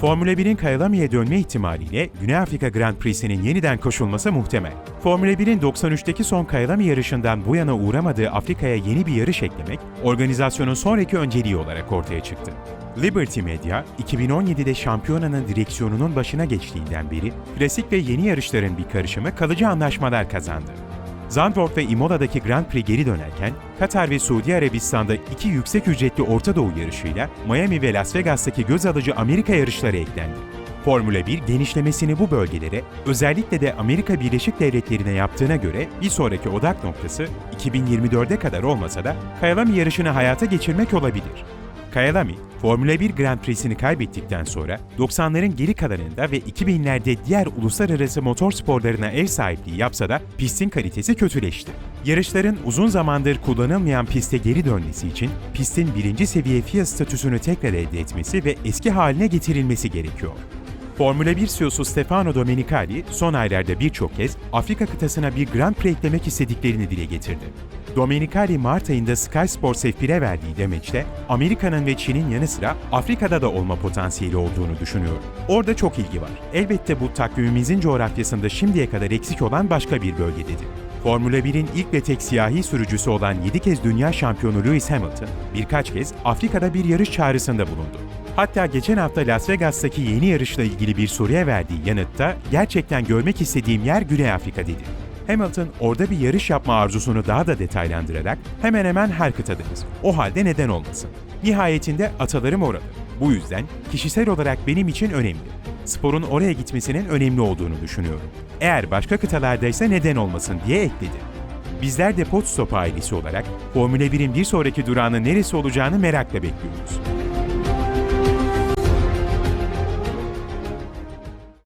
Formula 1'in Kyalami'ye dönme ihtimaliyle Güney Afrika Grand Prix'sinin yeniden koşulması muhtemel. Formula 1'in 93'teki son Kyalami yarışından bu yana uğramadığı Afrika'ya yeni bir yarış eklemek, organizasyonun sonraki önceliği olarak ortaya çıktı. Liberty Media, 2017'de şampiyonanın direksiyonunun başına geçtiğinden beri klasik ve yeni yarışların bir karışımı kalıcı anlaşmalar kazandı. Zandvoort ve Imola'daki Grand Prix geri dönerken, Katar ve Suudi Arabistan'da iki yüksek ücretli Orta Doğu yarışıyla Miami ve Las Vegas'taki göz alıcı Amerika yarışları eklendi. Formula 1 genişlemesini bu bölgelere, özellikle de Amerika Birleşik Devletleri'ne yaptığına göre bir sonraki odak noktası 2024'e kadar olmasa da Kyalami yarışını hayata geçirmek olabilir. Kyalami, Formula 1 Grand Prix'sini kaybettikten sonra 90'ların geri kalanında ve 2000'lerde diğer uluslararası motor sporlarına ev sahipliği yapsa da pistin kalitesi kötüleşti. Yarışların uzun zamandır kullanılmayan piste geri dönmesi için pistin birinci seviye FIA statüsünü tekrar elde etmesi ve eski haline getirilmesi gerekiyor. Formula 1 CEO'su Stefano Domenicali son aylarda birçok kez Afrika kıtasına bir Grand Prix eklemek istediklerini dile getirdi. Domenicali Mart ayında Sky Sports F1'e verdiği demeçte Amerika'nın ve Çin'in yanı sıra Afrika'da da olma potansiyeli olduğunu düşünüyor. Orada çok ilgi var. Elbette bu takvimimizin coğrafyasında şimdiye kadar eksik olan başka bir bölge dedi. Formula 1'in ilk ve tek siyahi sürücüsü olan 7 kez dünya şampiyonu Lewis Hamilton, birkaç kez Afrika'da bir yarış çağrısında bulundu. Hatta geçen hafta Las Vegas'taki yeni yarışla ilgili bir soruya verdiği yanıtta gerçekten görmek istediğim yer Güney Afrika dedi. Hamilton orada bir yarış yapma arzusunu daha da detaylandırarak hemen hemen her kıtadayız. O halde neden olmasın? Nihayetinde atalarım orada. Bu yüzden kişisel olarak benim için önemli. Sporun oraya gitmesinin önemli olduğunu düşünüyorum. Eğer başka kıtalardaysa neden olmasın diye ekledi. Bizler de Potstop ailesi olarak Formula 1'in bir sonraki durağının neresi olacağını merakla bekliyoruz.